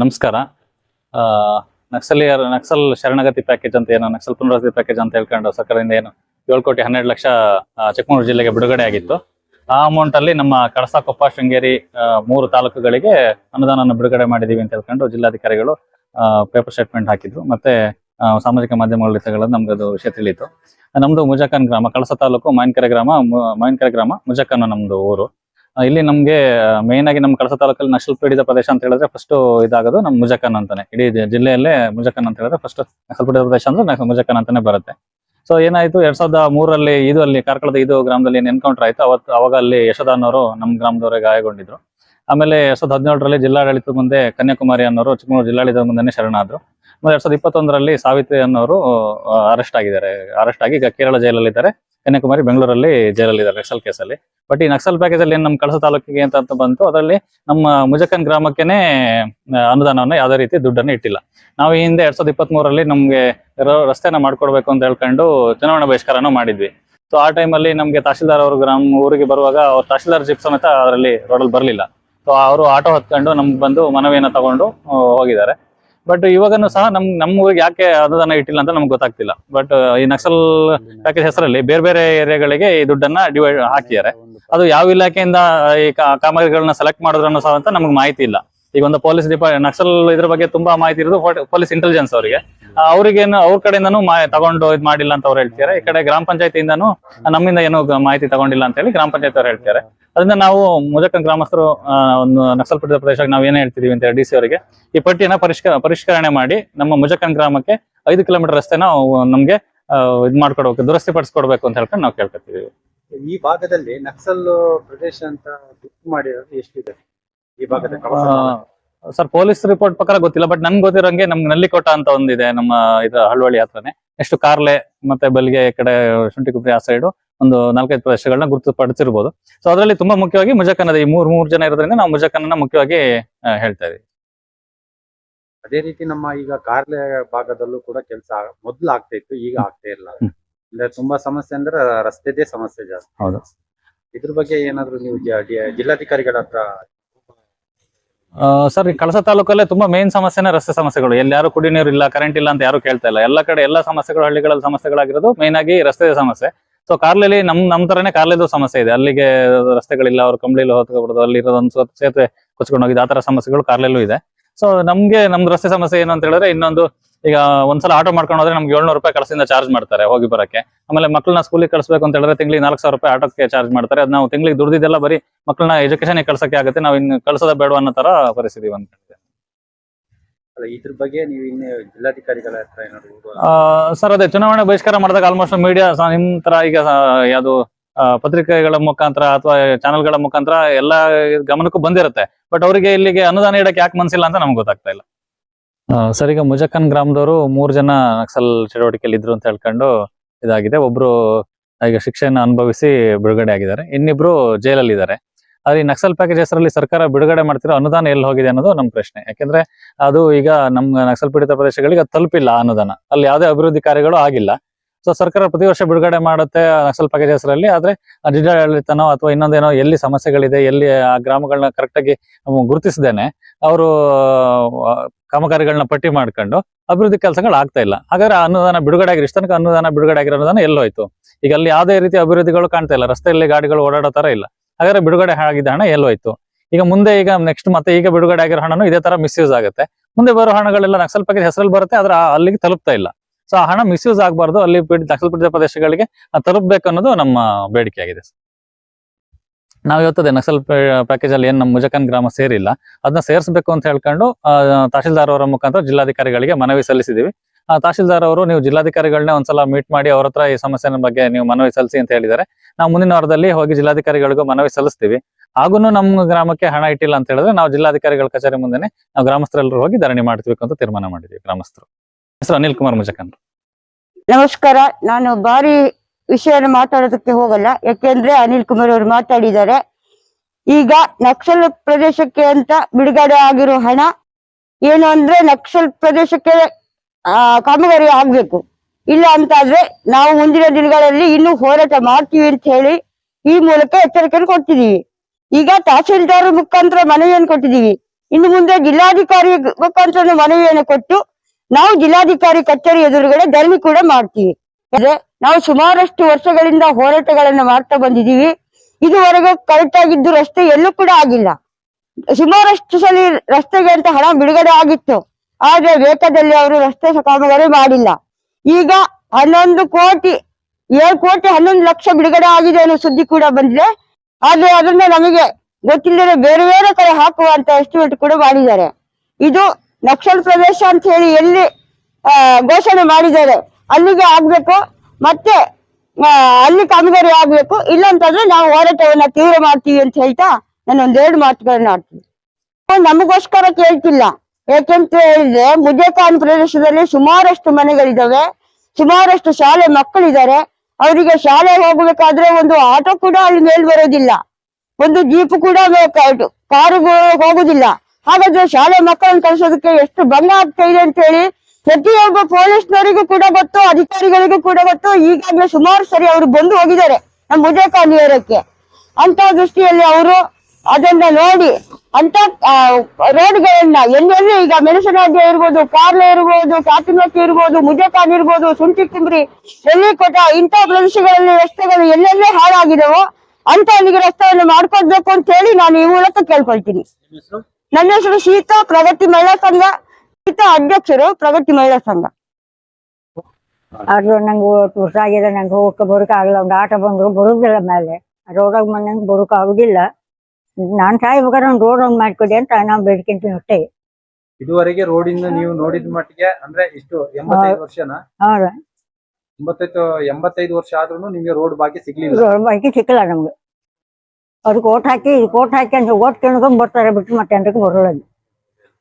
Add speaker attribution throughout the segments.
Speaker 1: ನಮಸ್ಕಾರ. ನಕ್ಸಲಿಯರ್ ನಕ್ಸಲ್ ಶರಣಗತಿ ಪ್ಯಾಕೇಜ್ ಅಂತ ಏನು, ನಕ್ಸಲ್ ಪುನರ್ವಸತಿ ಪ್ಯಾಕೇಜ್ ಅಂತ ಹೇಳ್ಕೊಂಡು ಸರ್ಕಾರದಿಂದ ಏನು ಏಳು ಕೋಟಿ ಹನ್ನೆರಡು ಲಕ್ಷ ಚಿಕ್ಕಮಗಳೂರು ಜಿಲ್ಲೆಗೆ ಬಿಡುಗಡೆ ಆಗಿತ್ತು. ಆ ಅಮೌಂಟ್ ಅಲ್ಲಿ ನಮ್ಮ ಕಳಸ ಕೊಪ್ಪ, ಶೃಂಗೇರಿ ಮೂರು ತಾಲೂಕುಗಳಿಗೆ ಅನುದಾನವನ್ನು ಬಿಡುಗಡೆ ಮಾಡಿದೀವಿ ಅಂತ ಹೇಳ್ಕೊಂಡು ಜಿಲ್ಲಾಧಿಕಾರಿಗಳು ಪೇಪರ್ ಸ್ಟೇಟ್ಮೆಂಟ್ ಹಾಕಿದ್ರು. ಮತ್ತೆ ಸಾಮಾಜಿಕ ಮಾಧ್ಯಮಗಳಲ್ಲಿ ತಗೊಳ್ಳೋದು ನಮ್ಗೆ ಅದು ವಿಷಯ ತಿಳಿಯಿತು. ನಮ್ದು ಮುಜಕನ್ ಗ್ರಾಮ, ಕಳಸ ತಾಲೂಕು ಮಾಯನ್ಕೆರೆ ಗ್ರಾಮ ಮಾಯನ್ಕೆರೆ ಗ್ರಾಮ, ಮುಜಕನ್ ನಮ್ದು ಊರು. ಇಲ್ಲಿ ನಮ್ಗೆ ಮೇನ್ ಆಗಿ ನಮ್ಮ ಕಳಸ ತಾಲೂಕಲ್ಲಿ ನಕ್ಸಲ್ ಪೀಡಿತ ಪ್ರದೇಶ ಅಂತ ಹೇಳಿದ್ರೆ ಫಸ್ಟ್ ಇದಾಗೋದು ನಮ್ಮ ಮುಜಕನ್ ಅಂತಾನೆ. ಇಡೀ ಜಿಲ್ಲೆಯಲ್ಲೇ ಮುಜಕನ್ ಅಂತ ಹೇಳಿದ್ರೆ ಫಸ್ಟ್ ನಕ್ಸಲ್ ಪೀಡಿತ ಪ್ರದೇಶ ಅಂದ್ರೆ ಮುಜಕನ್ ಅಂತಾನೆ ಬರುತ್ತೆ. ಸೊ ಏನಾಯ್ತು? ಎರಡ್ ಸಾವಿರದ ಮೂರರಲ್ಲಿ ಇದು ಅಲ್ಲಿ ಕಾರ್ಕಳದ ಇದು ಗ್ರಾಮದಲ್ಲಿ ಏನು ಎನ್ಕೌಂಟರ್ ಆಯ್ತು? ಅವತ್ತು, ಅವಾಗ ಅಲ್ಲಿ ಯಶೋಧ ಅನ್ನೋರು ನಮ್ಮ ಗ್ರಾಮದವರೇ ಗಾಯಗೊಂಡಿದ್ರು. ಆಮೇಲೆ ಎರಡ್ ಸಾವಿರದ ಹದಿನೇಳರಲ್ಲಿ ಜಿಲ್ಲಾಡಳಿತದ ಮುಂದೆ ಕನ್ಯಾಕುಮಾರಿ ಅನ್ನೋರು ಚಿಕ್ಕಮಗಳೂರು ಜಿಲ್ಲಾಡಳಿತದ ಮುಂದೆ ಶರಣಾದ್ರು. ಮತ್ತೆ ಎರಡ್ ಸಾವಿರದ ಇಪ್ಪತ್ತೊಂದರಲ್ಲಿ ಸಾವಿತ್ರಿ ಅನ್ನೋರು ಅರೆಸ್ಟ್ ಆಗಿದ್ದಾರೆ. ಅರೆಸ್ಟ್ ಆಗಿ ಈಗ ಕೇರಳ ಜೈಲಲ್ಲಿದ್ದಾರೆ. ಕನ್ಯಾಕುಮಾರಿ ಬೆಂಗಳೂರಲ್ಲಿ ಜೈಲಲ್ಲಿದ್ದಾರೆ ನಕ್ಸಲ್ ಕೇಸಲ್ಲಿ. ಬಟ್ ಈ ನಕ್ಸಲ್ ಪ್ಯಾಕೇಜ್ ಅಲ್ಲಿ ಏನ್ ನಮ್ಮ ಕಳಸ ತಾಲೂಕಿಗೆ ಅಂತ ಅಂತ ಬಂತು, ಅದರಲ್ಲಿ ನಮ್ಮ ಮುಜಕನ್ ಗ್ರಾಮಕ್ಕೇನೆ ಅನುದಾನವನ್ನು ಯಾವುದೇ ರೀತಿ ದುಡ್ಡನ್ನು ಇಟ್ಟಿಲ್ಲ. ನಾವು ಈ ಹಿಂದೆ ಎರಡ್ ಸಾವಿರದ ನಮ್ಗೆ ರ- ರಸ್ತೆನ ಮಾಡ್ಕೊಡ್ಬೇಕು ಅಂತ ಹೇಳ್ಕೊಂಡು ಚುನಾವಣಾ ಬಹಿಷ್ಕಾರನೂ ಮಾಡಿದ್ವಿ. ಸೊ ಆ ಟೈಮಲ್ಲಿ ನಮಗೆ ತಹಶೀಲ್ದಾರ್ ಅವರು ಗ್ರಾಮ, ಊರಿಗೆ ಬರುವಾಗ ಅವ್ರು ತಹಶೀಲ್ದಾರ್ ಜಿಪ್ ಸಮೇತ ಅದರಲ್ಲಿ ರೋಡಲ್ಲಿ ಬರಲಿಲ್ಲ. ಸೊ ಅವರು ಆಟೋ ಹತ್ಕೊಂಡು ನಮ್ಗೆ ಬಂದು ಮನವಿಯನ್ನ ತಗೊಂಡು ಹೋಗಿದ್ದಾರೆ. ಬಟ್ ಇವಾಗನು ಸಹ ನಮ್ ಯಾಕೆ ಅನುದಾನ ಇಟ್ಟಿಲ್ಲ ಅಂತ ನಮ್ಗೆ ಗೊತ್ತಾಗ್ತಿಲ್ಲ. ಬಟ್ ಈ ನಕ್ಸಲ್ ಪ್ಯಾಕೇಜ್ ಹೆಸರಲ್ಲಿ ಬೇರೆ ಬೇರೆ ಏರಿಯಾಗಳಿಗೆ ಈ ದುಡ್ಡನ್ನ ಡಿವೈಡ್ ಹಾಕಿದ್ದಾರೆ. ಅದು ಯಾವ ಇಲಾಖೆಯಿಂದ, ಈ ಕಾಮಗಾರಿಗಳನ್ನ ಸೆಲೆಕ್ಟ್ ಮಾಡಿದ್ರು ಸಹ ಅಂತ ನಮ್ಗೆ ಮಾಹಿತಿ ಇಲ್ಲ. ಈಗ ಒಂದು ಪೊಲೀಸ್ ಡಿಪಾರ್ಟ್ ನಕ್ಸಲ್ ಇದ್ರ ಬಗ್ಗೆ ತುಂಬಾ ಮಾಹಿತಿ ಇರೋದು ಪೊಲೀಸ್ ಇಂಟೆಲಿಜೆನ್ಸ್ ಅವರಿಗೆ. ಅವ್ರಿಗೇನು ಅವ್ರ ಕಡೆಯಿಂದನೂ ಮಾ ತಗೊಂಡು ಇದು ಮಾಡಿಲ್ಲ ಅಂತ ಅವ್ರು ಹೇಳ್ತಾರೆ ಈ ಕಡೆ ಗ್ರಾಮ ಪಂಚಾಯತಿಯಿಂದನೂ ನಮ್ಮಿಂದ ಏನು ಮಾಹಿತಿ ತಗೊಂಡಿಲ್ಲ ಅಂತ ಹೇಳಿ ಗ್ರಾಮ ಪಂಚಾಯತ್ ಅವ್ರು ಹೇಳ್ತಾರೆ ಅದರಿಂದ ನಾವು ಮುಜಕನ್ ಗ್ರಾಮಸ್ಥರು ಒಂದು ನಕ್ಸಲ್ ಪೀಡಿತ ಪ್ರದೇಶಕ್ಕೆ ನಾವು ಏನ್ ಹೇಳ್ತಿದೀವಿ ಅಂತ ಡಿ ಸಿ ಅವರಿಗೆ ಈ ಪಟ್ಟಿಯನ್ನ ಪರಿಷ್ಕ ಪರಿಷ್ಕರಣೆ ಮಾಡಿ ನಮ್ಮ ಮುಜಕನ್ ಗ್ರಾಮಕ್ಕೆ ಐದು ಕಿಲೋಮೀಟರ್ ರಸ್ತೆನ ನಮ್ಗೆ ಇದ್ ಮಾಡ್ಕೊಡ್ಬೇಕು ದುರಸ್ತಿ ಪಡಿಸ್ಕೊಡ್ಬೇಕು ಅಂತ ಹೇಳ್ಕೊಂಡು ನಾವು ಕೇಳ್ಕೊತೀವಿ.
Speaker 2: ಈ ಭಾಗದಲ್ಲಿ ನಕ್ಸಲ್ ಪ್ರದೇಶ ಅಂತ ಗುರ್ತು ಮಾಡಿರೋದು ಎಷ್ಟಿದೆ? ಈ ಭಾಗದ
Speaker 1: ಸರ್ ಪೊಲೀಸ್ ರಿಪೋರ್ಟ್ ಪ್ರಕಾರ ಗೊತ್ತಿಲ್ಲ ಬಟ್ ನನ್ಗೆ ಗೊತ್ತಿರೋಂಗೆ ನಮ್ಗೆ ನಲ್ಲಿಕೋಟ ಅಂತ ಒಂದಿದೆ ನಮ್ಮ ಇದು ಹಳ್ವಳ್ಳಿ ಹತ್ರನೇ. ನೆಕ್ಸ್ಟ್ ಕಾರ್ಲೆ ಮತ್ತೆ ಬಲ್ಗೆ ಕಡೆ ಶುಂಠಿಗುಪ್ರಿ ಆ ಸೈಡು ಒಂದು ನಾಲ್ಕೈದು ಪ್ರದೇಶಗಳನ್ನ ಗುರುತುಪಡಿಸಿರ್ಬೋದು. ಸೊ ಅದರಲ್ಲಿ ತುಂಬಾ ಮುಖ್ಯವಾಗಿ ಮುಜಕನ್ನದ ಈ ಮೂರ್ ಮೂರ್ ಜನ ಇರೋದ್ರಿಂದ ನಾವು ಮುಜಕನ್ನ ಮುಖ್ಯವಾಗಿ ಹೇಳ್ತಾ ಇದೀವಿ
Speaker 2: ಅದೇ ರೀತಿ ನಮ್ಮ ಈಗ ಕಾರ್ಲೆ ಭಾಗದಲ್ಲೂ ಕೂಡ ಕೆಲಸ ಮೊದ್ಲು ಆಗ್ತಾ ಇತ್ತು ಈಗ ಆಗ್ತಾ ಇಲ್ಲ. ಅಂದ್ರೆ ತುಂಬಾ ಸಮಸ್ಯೆ ಅಂದ್ರೆ ರಸ್ತೆದೇ ಸಮಸ್ಯೆ ಜಾಸ್ತಿ.
Speaker 1: ಹೌದು.
Speaker 2: ಇದ್ರ ಬಗ್ಗೆ ಏನಾದ್ರು ನೀವು ಜಿಲ್ಲಾಧಿಕಾರಿಗಳ ಹತ್ರ
Speaker 1: ಸರ್, ಈ ಕಳಸ ತಾಲೂಕಲ್ಲೇ ತುಂಬಾ ಮೇನ್ ಸಮಸ್ಯೆನೇ ರಸ್ತೆ ಸಮಸ್ಯೆಗಳು. ಎಲ್ಲಿ ಯಾರು ಕುಡಿ ನೀರು ಇಲ್ಲ ಕರೆಂಟ್ ಇಲ್ಲ ಅಂತ ಯಾರು ಕೇಳ್ತಾ ಇಲ್ಲ. ಎಲ್ಲ ಕಡೆ ಎಲ್ಲ ಸಮಸ್ಯೆಗಳು ಹಳ್ಳಿಗಳಲ್ಲಿ ಸಮಸ್ಯೆಗಳಾಗಿರೋದು ಮೇನ್ ಆಗಿ ರಸ್ತೆ ಸಮಸ್ಯೆ. ಸೊ ಕಾರ್ಲಲ್ಲಿ ನಮ್ ನಮ್ ತರನೇ ಕಾರ್ಲೇದು ಸಮಸ್ಯೆ ಇದೆ. ಅಲ್ಲಿಗೆ ರಸ್ತೆಗಳಿಲ್ಲ, ಅವ್ರು ಕಂಬಳಿಲಿ ಹೊತ್ಕೊಬಿಡೋದು, ಅಲ್ಲಿ ಇರೋದೊಂದು ಸ್ವಲ್ಪ ಸೇತುವೆ ಕೊಚ್ಕೊಂಡು ಆ ತರ ಸಮಸ್ಯೆಗಳು ಕಾರ್ಲಲ್ಲೂ ಇದೆ. ಸೊ ನಮ್ಗೆ ನಮ್ದು ರಸ್ತೆ ಸಮಸ್ಯೆ ಏನು ಅಂತ ಹೇಳಿದ್ರೆ ಇನ್ನೊಂದು ಈಗ ಒಂದ್ಸಲ ಆಟೋ ಮಾಡ್ಕೊಂಡು ಹೋದ್ರೆ ನಮ್ಗೆ ಏಳ್ನೂರು ರೂಪಾಯಿ ಕಳಿಸಿಂದ ಚಾರ್ಜ್ ಮಾಡ್ತಾರೆ ಹೋಗಿ ಬರಕ್ಕೆ. ಆಮೇಲೆ ಮಕ್ಕಳನ್ನ ಸ್ಕೂಲಿಗೆ ಕಳಿಸಬೇಕು ಅಂತ ಹೇಳಿದ್ರೆ ತಿಂಗಳಿಗೆ ನಾಲ್ಕು ಸಾವಿರ ರೂಪಾಯಿ ಆಟೋಕ್ಕೆ ಚಾರ್ಜ್ ಮಾಡ್ತಾರೆ. ಅದ್ ನಾವು ತಿಂಗಳಿಗೆ ದುಡ್ದಿದ್ದೆಲ್ಲ ಬರೀ ಮಕ್ಕಳನ್ನ ಎಜುಕೇಶನ್ ಕಳ್ಸಕ್ಕೆ ಆಗುತ್ತೆ. ನಾವು ಇನ್ನು ಕಳ್ಸೋದ ಬೇಡ ಅನ್ನೋ ತರ ಪರಿಸ್ಥಿತಿ ಬಂದ್ಕೊಂಡಿದೆ
Speaker 2: ಇದ್ರ ಬಗ್ಗೆ ನೀವು ಇನ್ನು ಜಿಲ್ಲಾಧಿಕಾರಿಗಳ ಹತ್ರ ಏನಾದ್ರು
Speaker 1: ಸರ್ ಅದೇ ಚುನಾವಣೆ ಬಹಿಷ್ಕಾರ ಮಾಡಿದಾಗ ಆಲ್ಮೋಸ್ಟ್ ಮೀಡಿಯಾ ನಿಮ್ ತರ ಈಗ ಯಾವುದು ಪತ್ರಿಕೆಗಳ ಮುಖಾಂತರ ಅಥವಾ ಚಾನೆಲ್ಗಳ ಮುಖಾಂತರ ಎಲ್ಲ ಗಮನಕ್ಕೂ ಬಂದಿರುತ್ತೆ. ಬಟ್ ಅವರಿಗೆ ಇಲ್ಲಿಗೆ ಅನುದಾನ ಇಡಕ್ಕೆ ಯಾಕೆ ಮನ್ಸಿಲ್ಲ ಅಂತ ನಮ್ಗೆ ಗೊತ್ತಾಗ್ತಾ ಇಲ್ಲ. ಸರ್, ಈಗ ಮುಜಕ್ಕನ್ ಗ್ರಾಮದವರು ಮೂರ್ ಜನ ನಕ್ಸಲ್ ಚಟುವಟಿಕೆಯಲ್ಲಿ ಇದ್ರು ಅಂತ ಹೇಳ್ಕೊಂಡು ಇದಾಗಿದೆ. ಒಬ್ರು ಈಗ ಶಿಕ್ಷೆಯನ್ನು ಅನುಭವಿಸಿ ಬಿಡುಗಡೆ ಆಗಿದ್ದಾರೆ. ಇನ್ನಿಬ್ರು ಜೈಲಲ್ಲಿ ಇದ್ದಾರೆ ಆದ್ರೆ ಈ ನಕ್ಸಲ್ ಪ್ಯಾಕೇಜ್ ಹೆಸರಲ್ಲಿ ಸರ್ಕಾರ ಬಿಡುಗಡೆ ಮಾಡ್ತಿರೋ ಅನುದಾನ ಎಲ್ಲಿ ಹೋಗಿದೆ ಅನ್ನೋದು ನಮ್ಮ ಪ್ರಶ್ನೆ. ಯಾಕೆಂದ್ರೆ ಅದು ಈಗ ನಮ್ಮ ನಕ್ಸಲ್ ಪೀಡಿತ ಪ್ರದೇಶಗಳಿಗೆ ತಲುಪಿಲ್ಲ ಅನುದಾನ. ಅಲ್ಲಿ ಯಾವುದೇ ಅಭಿವೃದ್ಧಿ ಕಾರ್ಯಗಳು ಆಗಿಲ್ಲ. ಸೊ ಸರ್ಕಾರ ಪ್ರತಿ ವರ್ಷ ಬಿಡುಗಡೆ ಮಾಡುತ್ತೆ ನಕ್ಸಲ್ ಪ್ಯಾಕೇಜ್ ಹೆಸರಲ್ಲಿ. ಆದ್ರೆ ಜಿಲ್ಲಾಡಳಿತನೋ ಅಥವಾ ಇನ್ನೊಂದೇನೋ ಎಲ್ಲಿ ಸಮಸ್ಯೆಗಳಿದೆ, ಎಲ್ಲಿ, ಆ, ಗ್ರಾಮಗಳನ್ನ ಕರೆಕ್ಟಾಗಿ ಗುರುತಿಸದೇನೆ, ಅವರು ಕಾಮಗಾರಿಗಳನ್ನ ಪಟ್ಟಿ ಮಾಡ್ಕೊಂಡು ಅಭಿವೃದ್ಧಿ ಕೆಲಸಗಳು ಆಗ್ತಾ ಇಲ್ಲ. ಹಾಗಾದ್ರೆ ಅನುದಾನ ಬಿಡುಗಡೆ ಆಗಿರೋ ತನಕ ಅನುದಾನ ಬಿಡುಗಡೆ ಆಗಿರೋ ಅನುದಾನ ಎಲ್ಲೋಯ್ತು ಈಗ ಅಲ್ಲಿ ಯಾವುದೇ ರೀತಿ ಅಭಿವೃದ್ಧಿಗಳು ಕಾಣ್ತಾ ಇಲ್ಲ. ರಸ್ತೆಯಲ್ಲಿ ಗಾಡಿಗಳು ಓಡಾಡೋ ತರ ಇಲ್ಲ. ಹಾಗಾದ್ರೆ ಬಿಡುಗಡೆ ಆಗಿದ್ದ ಹಣ ಎಲ್ಲೋಯ್ತು ಈಗ ಮುಂದೆ ಈಗ ನೆಕ್ಸ್ಟ್ ಮತ್ತೆ ಈಗ ಬಿಡುಗಡೆ ಆಗಿರೋ ಹಣನು ಇದೇ ತರ ಮಿಸ್ಯೂಸ್ ಆಗುತ್ತೆ. ಮುಂದೆ ಬರೋ ಹಣಗಳೆಲ್ಲ ನಕ್ಸಲ್ ಪ್ಯಾಕೇಜ್ ಹೆಸರಲ್ಲಿ ಬರುತ್ತೆ, ಆದ್ರೆ ಅಲ್ಲಿಗೆ ತಲುಪ್ತಾ ಇಲ್ಲ. ಸೊ ಆ ಹಣ ಮಿಸ್ಯೂಸ್ ಆಗಬಾರ್ದು. ಅಲ್ಲಿ ನಕ್ಸಲ್ ಪ್ರದೇಶಗಳಿಗೆ ತಲುಪಬೇಕು ಅನ್ನೋದು ನಮ್ಮ ಬೇಡಿಕೆ ಆಗಿದೆ ನಾವು ಇವತ್ತದೆ ನಕ್ಸಲ್ ಪ್ಯಾಕೇಜ್ ಅಲ್ಲಿ ಏನ್ ನಮ್ಮ ಮುಜಕನ್ ಗ್ರಾಮ ಸೇರಿಲ್ಲ. ಅದನ್ನ ಸೇರಿಸಬೇಕು ಅಂತ ಹೇಳ್ಕೊಂಡು ತಹಶೀಲ್ದಾರ್ ಅವರ ಮುಖಾಂತರ ಜಿಲ್ಲಾಧಿಕಾರಿಗಳಿಗೆ ಮನವಿ ಸಲ್ಲಿಸಿದೀವಿ. ಆ, ತಹಶೀಲ್ದಾರ್ ಅವರು ನೀವು ಜಿಲ್ಲಾಧಿಕಾರಿಗಳನ್ನೇ ಒಂದ್ಸಲ ಮೀಟ್ ಮಾಡಿ ಅವ್ರ ಹತ್ರ ಈ ಸಮಸ್ಯೆನ ಬಗ್ಗೆ ನೀವು ಮನವಿ ಸಲ್ಲಿಸಿ ಅಂತ ಹೇಳಿದ್ದಾರೆ. ನಾವು ಮುಂದಿನ ವಾರದಲ್ಲಿ ಹೋಗಿ ಜಿಲ್ಲಾಧಿಕಾರಿಗಳಿಗೂ ಮನವಿ ಸಲ್ಲಿಸ್ತೀವಿ. ಆಗೂ ನಮ್ಮ ಗ್ರಾಮಕ್ಕೆ ಹಣ ಇಟ್ಟಿಲ್ಲ ಅಂತ ಹೇಳಿದ್ರೆ ನಾವು ಜಿಲ್ಲಾಧಿಕಾರಿಗಳ ಕಚೇರಿ ಮುಂದೆನೆ ನಾವು ಗ್ರಾಮಸ್ಥರೆಲ್ಲರೂ ಹೋಗಿ ಧರಣಿ ಮಾಡ್ತೀವಿ ಅಂತ ತೀರ್ಮಾನ ಮಾಡಿದ್ವಿ ಗ್ರಾಮಸ್ಥರು. ಹೆಸರು ಅನಿಲ್ ಕುಮಾರ್ ಮುಜಕನ್
Speaker 3: ನಮಸ್ಕಾರ, ನಾನು ಭಾರಿ ವಿಷಯ ಮಾತಾಡೋದಕ್ಕೆ ಹೋಗಲ್ಲ, ಯಾಕೆಂದ್ರೆ ಅನಿಲ್ ಕುಮಾರ್ ಅವರು ಮಾತಾಡಿದ್ದಾರೆ. ಈಗ ನಕ್ಸಲ್ ಪ್ರದೇಶಕ್ಕೆ ಅಂತ ಬಿಡುಗಡೆ ಆಗಿರೋ ಹಣ ಏನು ಅಂದ್ರೆ ನಕ್ಸಲ್ ಪ್ರದೇಶಕ್ಕೆ ಕಾಮಗಾರಿ ಆಗ್ಬೇಕು. ಇಲ್ಲ ಅಂತಾದ್ರೆ ನಾವು ಮುಂದಿನ ದಿನಗಳಲ್ಲಿ ಇನ್ನೂ ಹೋರಾಟ ಮಾಡ್ತೀವಿ ಅಂತ ಹೇಳಿ ಈ ಮೂಲಕ ಎಚ್ಚರಿಕೆಯನ್ನು ಕೊಡ್ತಿದೀವಿ. ಈಗ ತಹಸೀಲ್ದಾರ್ ಮುಖಾಂತರ ಮನವಿಯನ್ನು ಕೊಟ್ಟಿದೀವಿ. ಇನ್ನು ಮುಂದೆ ಜಿಲ್ಲಾಧಿಕಾರಿ ಮುಖಾಂತರ ಮನವಿಯನ್ನು ಕೊಟ್ಟು ನಾವು ಜಿಲ್ಲಾಧಿಕಾರಿ ಕಚೇರಿ ಎದುರುಗಡೆ ಧರಣಿ ಕೂಡ ಮಾಡ್ತೀವಿ. ನಾವು ಸುಮಾರಷ್ಟು ವರ್ಷಗಳಿಂದ ಹೋರಾಟಗಳನ್ನು ಮಾಡ್ತಾ ಬಂದಿದ್ದೀವಿ. ಇದುವರೆಗೂ ಕರೆಕ್ಟ್ ಆಗಿದ್ದು ರಸ್ತೆ ಎಲ್ಲೂ ಕೂಡ ಆಗಿಲ್ಲ. ಸುಮಾರಷ್ಟು ಸಲ ರಸ್ತೆಗೆ ಅಂತ ಹಣ ಬಿಡುಗಡೆ ಆಗಿತ್ತು. ಆದ್ರೆ ವೇತದಲ್ಲಿ ಅವರು ರಸ್ತೆ ಕಾಮಗಾರಿ ಮಾಡಿಲ್ಲ. ಈಗ ಹನ್ನೊಂದು ಕೋಟಿ, ಏಳು ಕೋಟಿ ಹನ್ನೊಂದು ಲಕ್ಷ ಬಿಡುಗಡೆ ಆಗಿದೆ ಅನ್ನೋ ಸುದ್ದಿ ಕೂಡ ಬಂದಿದೆ. ಆದ್ರೆ ಅದನ್ನ ನಮಗೆ ಗೊತ್ತಿಲ್ಲದೆ ಬೇರೆ ಬೇರೆ ಕಡೆ ಹಾಕುವಂತ ಎಸ್ಟಿಮೇಟ್ ಕೂಡ ಮಾಡಿದ್ದಾರೆ. ಇದು ನಕ್ಸಲ್ ಪ್ರದೇಶ ಅಂತ ಹೇಳಿ ಎಲ್ಲಿ ಘೋಷಣೆ ಮಾಡಿದ್ದಾರೆ. ಅಲ್ಲಿಗೆ ಆಗ್ಬೇಕು, ಮತ್ತೆ ಅಲ್ಲಿ ಕಾಮಗಾರಿ ಆಗ್ಬೇಕು ಇಲ್ಲ ಅಂತಂದ್ರೆ ನಾವು ಹೋರಾಟವನ್ನ ತೀವ್ರ ಮಾಡ್ತೀವಿ ಅಂತ ಹೇಳ್ತಾ ನಾನು ಒಂದೆರಡು ಮಾತುಗಳನ್ನ ಆಡ್ತೀನಿ. ನಮಗೋಸ್ಕರ ಕೇಳ್ತಿಲ್ಲ. ಯಾಕೆಂತ ಹೇಳಿದ್ರೆ ಮುಜೇಖಾನ್ ಪ್ರದೇಶದಲ್ಲಿ ಸುಮಾರಷ್ಟು ಮನೆಗಳಿದ್ದಾವೆ ಸುಮಾರಷ್ಟು ಶಾಲೆ ಮಕ್ಕಳಿದ್ದಾರೆ, ಅವರಿಗೆ ಶಾಲೆ ಹೋಗ್ಬೇಕಾದ್ರೆ ಒಂದು ಆಟೋ ಕೂಡ ಅಲ್ಲಿ ಮೇಲ್ ಬರೋದಿಲ್ಲ. ಒಂದು ಜೀಪ್ ಕೂಡ ಕಾರು ಹೋಗುದಿಲ್ಲ. ಹಾಗಾದ್ರೆ ಶಾಲೆ ಮಕ್ಕಳನ್ನು ಕಳಿಸೋದಕ್ಕೆ ಎಷ್ಟು ಭಂಗ ಆಗ್ತಾ ಇದೆ ಅಂತ ಹೇಳಿ ಪ್ರತಿಯೊಬ್ಬ ಪೊಲೀಸ್ನವರಿಗೂ ಕೂಡ ಗೊತ್ತು, ಅಧಿಕಾರಿಗಳಿಗೂ ಕೂಡ ಗೊತ್ತು. ಈಗಾಗಲೇ ಸುಮಾರು ಸರಿ ಅವರು ಬಂದು ಹೋಗಿದ್ದಾರೆ ನಮ್ಮ ಮುಜೇಖಾನ್ ಏರಿಯಾಕ್ಕೆ ಅಂತ ದೃಷ್ಟಿಯಲ್ಲಿ ಅವರು ಅದನ್ನ ನೋಡಿ ಅಂತ ರೋಡ್ಗಳನ್ನ ಎಲ್ಲೆಲ್ಲಿ ಈಗ ಮೆಣಸಿನಾದ್ಯ ಇರ್ಬೋದು ಕಾರ್ಲೆ ಇರ್ಬೋದು ಕಾಟಿಮಕ್ಕಿ ಇರ್ಬೋದು ಮುಜಕಾನ್ ಇರ್ಬೋದು ಸುಂಟಿ ಕುಂಬ್ರಿ ಕೊಟ ಇಂಥ ಪ್ರದೇಶಗಳಲ್ಲಿ ರಸ್ತೆಗಳು ಎಲ್ಲೆಲ್ಲೇ ಹಾಳಾಗಿದವೋ ಅಂತ ಅಲ್ಲಿಗೆ ರಸ್ತೆಯನ್ನು ಮಾಡ್ಕೊಡ್ಬೇಕು ಅಂತ ಹೇಳಿ ನಾನು ಈ ಮೂಲಕ ಕೇಳ್ಕೊಳ್ತೀನಿ. ನನ್ನ ಹೆಸರು ಶೀತ ಪ್ರಗತಿ ಮಹಿಳಾ ಸಂಘ. ಶೀತ ಅಧ್ಯಕ್ಷರು ಪ್ರಗತಿ ಮಹಿಳಾ ಸಂಘ.
Speaker 4: ಆದ್ರೂ ನಂಗೆ ಹುಷಾಗಿದೆ ನಂಗೆ ಹೋಗಕ್ಕೆ ಬರೋಕೆ ಆಗಲ್ಲ. ಒಂದು ಆಟ ಬಂದ್ರು ಬರುದಿಲ್ಲ ಮೇಲೆ. ರೋಡಾಗ ಬಂದಂಗೆ ಬರೋಕೆ ಆಗುದಿಲ್ಲ. ನಾನ್ ಸಾಯ್ಬೇಕಾದ್ರೆ ಒಂದು ರೋಡ್ ಒಂದು ಮಾಡ್ಕೊಡಿ ಅಂತ ನಾವು ಬೇಡ್ಕೊಂತೀನಿ ಹೊಟ್ಟೆ
Speaker 2: ಇದುವರೆಗೆ ರೋಡಿಂದ ನೀವು ನೋಡಿದ ಮಟ್ಟಿಗೆ ಅಂದ್ರೆ ಇಷ್ಟು ಎಂಬತ್ತೈದು ವರ್ಷನ?
Speaker 4: ಹೌದು.
Speaker 2: ಎಂಬತ್ತೈದು ಎಂಬತ್ತೈದು ವರ್ಷ ಆದ್ರೂ ನಿಮ್ಗೆ ರೋಡ್ ಬಾಕಿ ಸಿಗ್ಲಿಲ್ಲ.
Speaker 4: ರೋಡ್ ಬಾಕಿ ಸಿಕ್ಕಲ್ಲ ನಮ್ಗೆ. ಅದಕ್ಕೆ ಓಟ್ ಹಾಕಿ ಇದಕ್ಕೆ ಓಟ್ ಹಾಕಿ ಅಂತ ಓಟ್ ಕೇಳ್ಕೊಂಡ್ ಬರ್ತಾರೆ ಬಿಟ್ಟು ಮತ್ತೆ ಎಂಟಕ್ಕೆ ಬರೋಲ್ಲ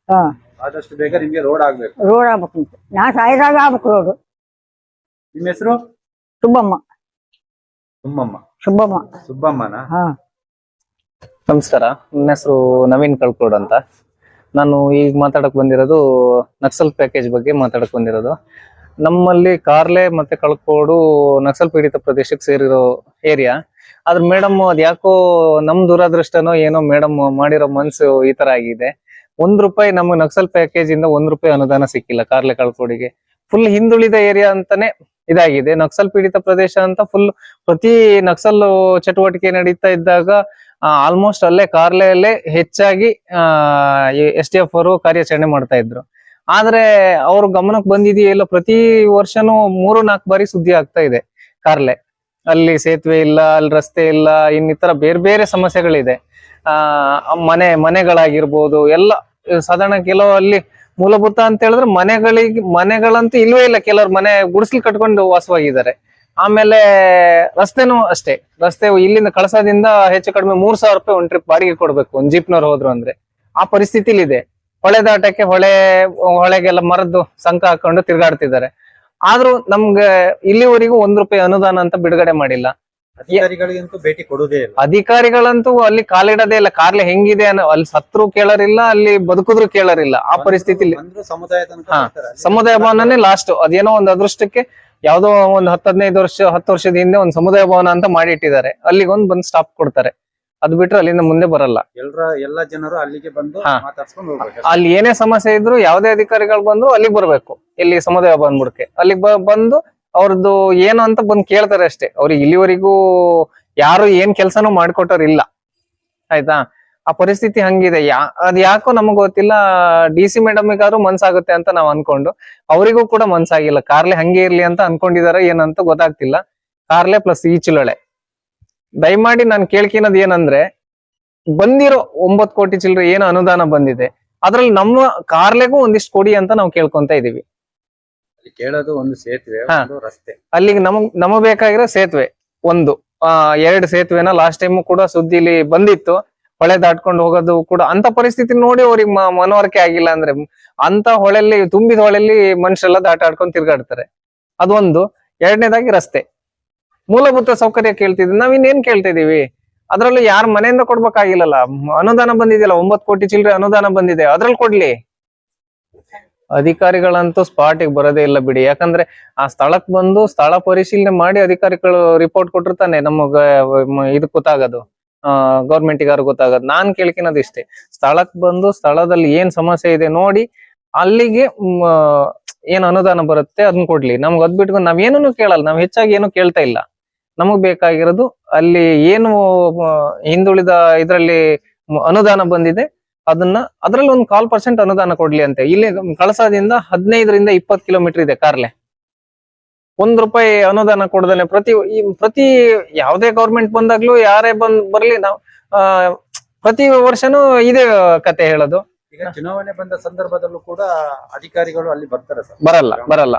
Speaker 4: ಹಾ.
Speaker 2: ಆದಷ್ಟು ಬೇಗ ನಿಮ್ಗೆ ರೋಡ್ ಆಗ್ಬೇಕು.
Speaker 4: ರೋಡ್ ಆಗ್ಬೇಕು ಅಂತ. ನಾ ಸಾಯ್ದಾಗ ಆಗ್ಬೇಕು ರೋಡ್
Speaker 2: ನಿಮ್ಮ ಹೆಸರು?
Speaker 4: ಸುಬ್ಬಮ್ಮ.
Speaker 2: ಸುಮ್ಮಮ್ಮ.
Speaker 4: ಸುಬ್ಬಮ್ಮ.
Speaker 2: ಸುಬ್ಬಮ್ಮನ?
Speaker 4: ಹಾ.
Speaker 5: ನಮಸ್ಕಾರ. ನನ್ನ ಹೆಸರು ನವೀನ್ ಕಳ್ಕೋಡ್ ಅಂತ. ನಾನು ಈಗ ಮಾತಾಡಕ್ ಬಂದಿರೋದು ನಕ್ಸಲ್ ಪ್ಯಾಕೇಜ್ ಬಗ್ಗೆ ಮಾತಾಡಕ್ ಬಂದಿರೋದು. ನಮ್ಮಲ್ಲಿ ಕಾರ್ಲೆ ಮತ್ತೆ ಕಳ್ಕೋಡು ನಕ್ಸಲ್ ಪೀಡಿತ ಪ್ರದೇಶಕ್ಕೆ ಸೇರಿರೋ ಏರಿಯಾ ಆದ್ರೆ ಮೇಡಮ್ ಅದ್ ಯಾಕೋ ನಮ್ ದುರಾದೃಷ್ಟನೋ ಏನೋ ಮೇಡಮ್ ಮಾಡಿರೋ ಮನ್ಸು ಈ ತರ ಆಗಿದೆ. ಒಂದ್ ರೂಪಾಯಿ ನಮ್ಗೆ ನಕ್ಸಲ್ ಪ್ಯಾಕೇಜ್ ಇಂದ ಒಂದ್ ರೂಪಾಯಿ ಅನುದಾನ ಸಿಕ್ಕಿಲ್ಲ ಕಾರ್ಲೆ ಕಳ್ಕೋಡಿಗೆ. ಫುಲ್ ಹಿಂದುಳಿದ ಏರಿಯಾ ಅಂತಾನೆ ಇದಾಗಿದೆ. ನಕ್ಸಲ್ ಪೀಡಿತ ಪ್ರದೇಶ ಅಂತ ಫುಲ್ ಪ್ರತಿ ನಕ್ಸಲ್ ಚಟುವಟಿಕೆ ನಡೀತಾ ಇದ್ದಾಗ ಆಲ್ಮೋಸ್ಟ್ ಅಲ್ಲೇ ಕಾರ್ಲೆಯಲ್ಲೇ ಹೆಚ್ಚಾಗಿ ಎಸ್ ಟಿ ಎಫ್ ಅವರು ಕಾರ್ಯಾಚರಣೆ ಮಾಡ್ತಾ ಇದ್ರು. ಆದ್ರೆ ಅವ್ರ ಗಮನಕ್ಕೆ ಬಂದಿದೆಯಲ್ಲ ಪ್ರತಿ ವರ್ಷನೂ ಮೂರು ನಾಲ್ಕು ಬಾರಿ ಸುದ್ದಿ ಆಗ್ತಾ ಇದೆ ಕಾರ್ಲೆ. ಅಲ್ಲಿ ಸೇತುವೆ ಇಲ್ಲ, ಅಲ್ಲಿ ರಸ್ತೆ ಇಲ್ಲ, ಇನ್ನಿತರ ಬೇರೆ ಬೇರೆ ಸಮಸ್ಯೆಗಳಿದೆ. ಆ, ಮನೆ, ಮನೆಗಳಾಗಿರ್ಬೋದು, ಎಲ್ಲ, ಸಾಧಾರಣ ಕೆಲವು ಅಲ್ಲಿ ಮೂಲಭೂತ ಅಂತ ಹೇಳಿದ್ರೆ ಮನೆಗಳಿಗೆ, ಮನೆಗಳಂತೂ ಇಲ್ವೇ ಇಲ್ಲ. ಕೆಲವ್ರು ಮನೆ ಗುಡಿಸ್ಲು ಕಟ್ಕೊಂಡು ವಾಸವಾಗಿದ್ದಾರೆ. ಆಮೇಲೆ ರಸ್ತೆನೂ ಅಷ್ಟೇ. ರಸ್ತೆ ಇಲ್ಲಿಂದ ಕಳಸದಿಂದ ಹೆಚ್ಚು ಕಡಿಮೆ ಮೂರ್ ಸಾವಿರ ರೂಪಾಯಿ ಒಂದು ಟ್ರಿಪ್ ಬಾಡಿಗೆ ಕೊಡ್ಬೇಕು. ಒಂದ್ ಜೀಪ್ನವ್ರು ಹೋದ್ರು ಅಂದ್ರೆ. ಆ ಪರಿಸ್ಥಿತಿಲಿದೆ. ಹೊಳೆ ದಾಟಕ್ಕೆ ಹೊಳೆ, ಹೊಳೆಗೆಲ್ಲ ಮರದ್ದು ಸಂಕ ಹಾಕೊಂಡು ತಿರ್ಗಾಡ್ತಿದ್ದಾರೆ. ಆದ್ರೂ ನಮ್ಗೆ ಇಲ್ಲಿವರೆಗೂ ಒಂದ್ ರೂಪಾಯಿ ಅನುದಾನ ಅಂತ ಬಿಡುಗಡೆ ಮಾಡಿಲ್ಲ.
Speaker 2: ಅಧಿಕಾರಿಗಳಿಗಂತೂ ಭೇಟಿ ಕೊಡುವುದೇ ಇಲ್ಲ.
Speaker 5: ಅಧಿಕಾರಿಗಳಂತೂ ಅಲ್ಲಿ ಕಾಲಿಡದೇ ಇಲ್ಲ. ಕಾರ್ಲೆ ಹೆಂಗಿದೆ ಅನ್ನೋ ಅಲ್ಲಿ ಸತ್ರು ಕೇಳರಿಲ್ಲ ಅಲ್ಲಿ ಬದುಕಿದ್ರು ಕೇಳರಿಲ್ಲ. ಆ ಪರಿಸ್ಥಿತಿಲಿ
Speaker 2: ಬಂದ್ರು ಸಮುದಾಯ ತನಕ
Speaker 5: ಹಾ.
Speaker 2: ಬರ್ತಾರೆ. ಅಲ್ಲಿ
Speaker 5: ಸಮುದಾಯ ಭವನನೇ ಲಾಸ್ಟ್ ಅದೇನೋ ಒಂದು ಅದೃಷ್ಟಕ್ಕೆ ಯಾವ್ದೋ ಒಂದ್ ಹತ್ತದ್ನೈದು ವರ್ಷ ಹತ್ತು ವರ್ಷದ ಹಿಂದೆ ಒಂದು ಸಮುದಾಯ ಭವನ ಅಂತ ಮಾಡಿಟ್ಟಿದ್ದಾರೆ. ಅಲ್ಲಿಗೊಂದು ಬಂದ್ ಸ್ಟಾಪ್ ಕೊಡ್ತಾರೆ. ಅದ್ ಬಿಟ್ರೆ ಅಲ್ಲಿಂದ ಮುಂದೆ ಬರಲ್ಲ.
Speaker 2: ಎಲ್ಲರ ಎಲ್ಲಾ ಜನರು ಅಲ್ಲಿಗೆ ಬಂದು
Speaker 5: ಹಾ.
Speaker 2: ಮಾತಾಡ್ಸ್ಕೊಂಡು ಹೋಗ್ಬೇಕು.
Speaker 5: ಅಲ್ಲಿ ಏನೇ ಸಮಸ್ಯೆ ಇದ್ರು ಯಾವ್ದೇ ಅಧಿಕಾರಿಗಳು ಬಂದ್ರು ಅಲ್ಲಿಗೆ ಬರ್ಬೇಕು. ಇಲ್ಲಿ ಸಮುದಾಯ ಬಂದ್ಬಿಡ್ಕೆ ಅಲ್ಲಿಗೆ ಬ- ಬಂದು ಅವ್ರದ್ದು ಏನು ಅಂತ ಬಂದ್ ಕೇಳ್ತಾರೆ ಅಷ್ಟೇ. ಅವ್ರಿಗೆ ಇಲ್ಲಿವರೆಗೂ ಯಾರು ಏನ್ ಕೆಲ್ಸನೂ ಮಾಡ್ಕೊಟ್ಟೋರಿಲ್ಲ ಆಯ್ತಾ? ಆ ಪರಿಸ್ಥಿತಿ ಹಂಗಿದೆ. ಯಾ ಅದ್ ಯಾಕೋ ನಮಗ್ ಗೊತ್ತಿಲ್ಲ. ಡಿ ಸಿ ಮೇಡಮ್ಗಾದ್ರು ಮನ್ಸಾಗುತ್ತೆ ಅಂತ ನಾವ್ ಅನ್ಕೊಂಡು. ಅವರಿಗೂ ಕೂಡ ಮನ್ಸಾಗಿಲ್ಲ. ಕಾರ್ಲೆ ಹಂಗೆ ಇರ್ಲಿ ಅಂತ ಅನ್ಕೊಂಡಿದಾರ ಏನಂತ ಗೊತ್ತಾಗ್ತಿಲ್ಲ. ಕಾರ್ಲೆ ಪ್ಲಸ್ ಈಚುಲೊಳೆ. ದಯಮಾಡಿ ನಾನು ಕೇಳ್ಕಿನದ್ ಏನಂದ್ರೆ ಬಂದಿರೋ ಒಂಬತ್ ಕೋಟಿ ಚಿಲ್ಲರೆ ಏನು ಅನುದಾನ ಬಂದಿದೆ. ಅದ್ರಲ್ಲಿ ನಮ್ಮ ಕಾರ್ಲೆಗೂ ಒಂದಿಷ್ಟು ಕೊಡಿ ಅಂತ ನಾವು ಕೇಳ್ಕೊಂತ ಇದೀವಿ.
Speaker 2: ಕೇಳೋದು ಒಂದು ಸೇತುವೆ
Speaker 5: ಹಾ.
Speaker 2: ಒಂದು ರಸ್ತೆ.
Speaker 5: ಅಲ್ಲಿಗೆ ನಮಗ್ ನಮಗ್ ಬೇಕಾಗಿರೋ ಸೇತುವೆ ಒಂದು. ಆ ಎರಡು ಸೇತುವೆನ ಲಾಸ್ಟ್ ಟೈಮ್ ಕೂಡ ಸುದ್ದಿಲಿ ಬಂದಿತ್ತು. ಹೊಳೆ ದಾಟ್ಕೊಂಡು ಹೋಗೋದು ಕೂಡ ಅಂತ ಪರಿಸ್ಥಿತಿ ನೋಡಿ ಅವ್ರಿಗೆ ಮನವರಿಕೆ ಆಗಿಲ್ಲ ಅಂದ್ರೆ ಅಂತ ಹೊಳೆಲ್ಲಿ ತುಂಬಿದ ಹೊಳೆಯಲ್ಲಿ ಮನುಷ್ಯರೆಲ್ಲ ದಾಟಾಡ್ಕೊಂಡು ತಿರ್ಗಾಡ್ತಾರೆ. ಅದೊಂದು ಎರಡನೇದಾಗಿ ರಸ್ತೆ. ಮೂಲಭೂತ ಸೌಕರ್ಯ ಕೇಳ್ತಿದ್ವಿ ನಾವ್ ಇನ್ನೇನ್ ಕೇಳ್ತಿದೀವಿ ಅದ್ರಲ್ಲೂ ಯಾರ ಮನೆಯಿಂದ ಕೊಡ್ಬೇಕಾಗಿಲ್ಲಲ್ಲ. ಅನುದಾನ ಬಂದಿದೆಯಲ್ಲ ಒಂಬತ್ ಕೋಟಿ ಚಿಲ್ಲರೆ ಅನುದಾನ ಬಂದಿದೆ. ಅದ್ರಲ್ಲಿ ಕೊಡ್ಲಿ. ಅಧಿಕಾರಿಗಳಂತೂ ಸ್ಪಾಟಿಗೆ ಬರೋದೇ ಇಲ್ಲ ಬಿಡಿ. ಯಾಕಂದ್ರೆ ಆ ಸ್ಥಳಕ್ ಬಂದು ಸ್ಥಳ ಪರಿಶೀಲನೆ ಮಾಡಿ ಅಧಿಕಾರಿಗಳು ರಿಪೋರ್ಟ್ ಕೊಟ್ಟಿರ್ತಾನೆ ನಮಗ ಇದು ಗೊತ್ತಾಗೋದು. ಆ ಗೌರ್ಮೆಂಟಿಗಾರು ಗೊತ್ತಾಗೋದು. ನಾನ್ ಕೇಳ್ಕಿನೋದು ಇಷ್ಟೇ. ಸ್ಥಳಕ್ ಬಂದು ಸ್ಥಳದಲ್ಲಿ ಏನ್ ಸಮಸ್ಯೆ ಇದೆ ನೋಡಿ, ಅಲ್ಲಿಗೆ ಏನ್ ಅನುದಾನ ಬರುತ್ತೆ ಅದನ್ನ ಕೊಡ್ಲಿ. ನಮ್ಗೆ ಅದ್ ಬಿಟ್ಕೊಂಡು ನಾವ್ ಏನೂ ಕೇಳಲ್ಲ. ನಾವ್ ಹೆಚ್ಚಾಗಿ ಏನು ಕೇಳ್ತಾ ಇಲ್ಲ. ನಮಗ್ ಬೇಕಾಗಿರೋದು ಅಲ್ಲಿ ಏನು ಹಿಂದುಳಿದ ಇದರಲ್ಲಿ ಅನುದಾನ ಬಂದಿದೆ ಅದನ್ನ ಅದ್ರಲ್ಲಿ ಒಂದು ಕಾಲ್ ಪರ್ಸೆಂಟ್ ಅನುದಾನ ಕೊಡ್ಲಿ ಅಂತೆ. ಇಲ್ಲಿ ಕಳಸಾದಿಂದ ಹದಿನೈದರಿಂದ ಇಪ್ಪತ್ತು ಕಿಲೋಮೀಟರ್ ಇದೆ ಕಾರ್ಲೆ. ಒಂದ್ ರೂಪಾಯಿ ಅನುದಾನ ಕೊಡದೇ ಪ್ರತಿ ಪ್ರತಿ ಯಾವುದೇ ಗೌರ್ಮೆಂಟ್ ಬಂದಾಗ್ಲೂ ಯಾರೇ ಬಂದ್ ಬರ್ಲಿ ನಾವು ಪ್ರತಿ ವರ್ಷನೂ ಇದೇ ಕತೆ ಹೇಳೋದು.
Speaker 2: ಈಗ ಚುನಾವಣೆ ಬಂದ ಸಂದರ್ಭದಲ್ಲೂ ಕೂಡ ಅಧಿಕಾರಿಗಳು ಅಲ್ಲಿ ಬರ್ತಾರೆ ಸರ್.
Speaker 5: ಬರಲ್ಲ ಬರಲ್ಲ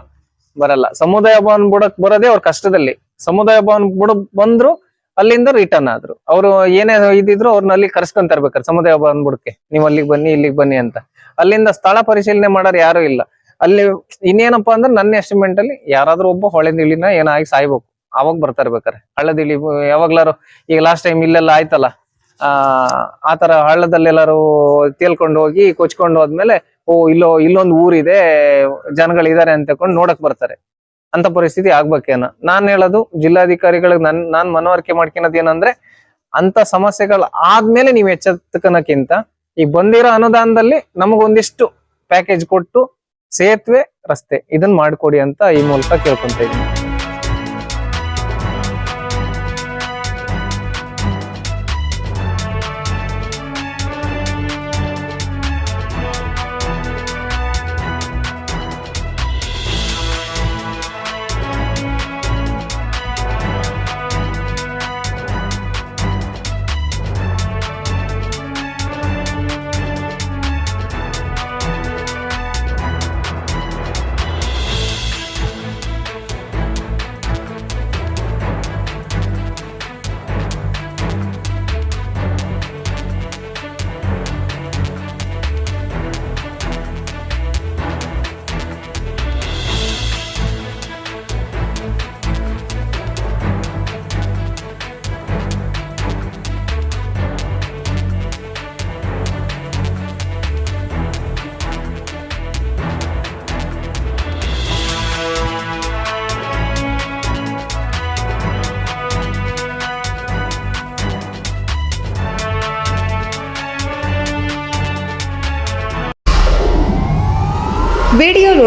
Speaker 5: ಬರಲ್ಲ. ಸಮುದಾಯ ಭವನ್ ಬುಡಕ್ ಬರೋದೇ ಅವ್ರ ಕಷ್ಟದಲ್ಲಿ. ಸಮುದಾಯ ಭವನ್ ಬಿಡ ಬಂದ್ರು ಅಲ್ಲಿಂದ ರಿಟರ್ನ್ ಆದ್ರು. ಅವರು ಏನೇ ಇದಿದ್ರು ಅವ್ರನ್ನ ಅಲ್ಲಿ ಕರ್ಸ್ಕೊಂತ ಇರ್ಬೇಕಾರೆ ಸಮುದಾಯ ಭವನ್ ಬುಡಕ್ಕೆ. ನೀವು ಅಲ್ಲಿಗೆ ಬನ್ನಿ, ಇಲ್ಲಿಗೆ ಬನ್ನಿ ಅಂತ. ಅಲ್ಲಿಂದ ಸ್ಥಳ ಪರಿಶೀಲನೆ ಮಾಡೋರು ಯಾರು ಇಲ್ಲ. ಅಲ್ಲಿ ಇನ್ನೇನಪ್ಪಾ ಅಂದ್ರೆ ನನ್ನ ಎಸ್ಟಿಮೇಟ್ ಅಲ್ಲಿ ಯಾರಾದ್ರೂ ಒಬ್ಬ ಹೊಳೆದಿಳಿನ ಏನಾಗಿ ಸಾಯ್ಬೇಕು. ಅವಾಗ ಬರ್ತಾ ಇರ್ಬೇಕಾರೆ. ಹಳ್ಳದಿಳಿ ಯಾವಾಗ್ಲಾರು ಈಗ ಲಾಸ್ಟ್ ಟೈಮ್ ಇಲ್ಲೆಲ್ಲ ಆಯ್ತಲ್ಲ. ಆ ಆತರ ಹಳ್ಳದಲ್ಲೆಲ್ಲಾರು ತೇಲ್ಕೊಂಡು ಹೋಗಿ ಕೊಚ್ಕೊಂಡು ಹೋದ್ಮೇಲೆ, ಓ, ಇಲ್ಲೋ, ಇಲ್ಲೊಂದು ಊರಿದೆ ಜನಗಳಿದ್ದಾರೆ ಅಂತ ನೋಡಕ್ ಬರ್ತಾರೆ. ಅಂತ ಪರಿಸ್ಥಿತಿ ಆಗ್ಬೇಕೇನ? ನಾನ್ ಹೇಳೋದು ಜಿಲ್ಲಾಧಿಕಾರಿಗಳಿಗೆ ನನ್, ನಾನ್ ಮನವರಿಕೆ ಮಾಡ್ಕೊಳೋದು ಏನಂದ್ರೆ ಅಂತ ಸಮಸ್ಯೆಗಳು ಆದ್ಮೇಲೆ ನೀವು ಎಚ್ಚೆತ್ತಕನಕ್ಕಿಂತ ಈ ಬಂದಿರೋ ಅನುದಾನದಲ್ಲಿ ನಮಗೊಂದಿಷ್ಟು ಪ್ಯಾಕೇಜ್ ಕೊಟ್ಟು ಸೇತುವೆ ರಸ್ತೆ ಇದನ್ನ ಮಾಡ್ಕೊಡಿ ಅಂತ ಈ ಮೂಲಕ ಕೇಳ್ಕೊಂತ ಇದ್ದೀನಿ.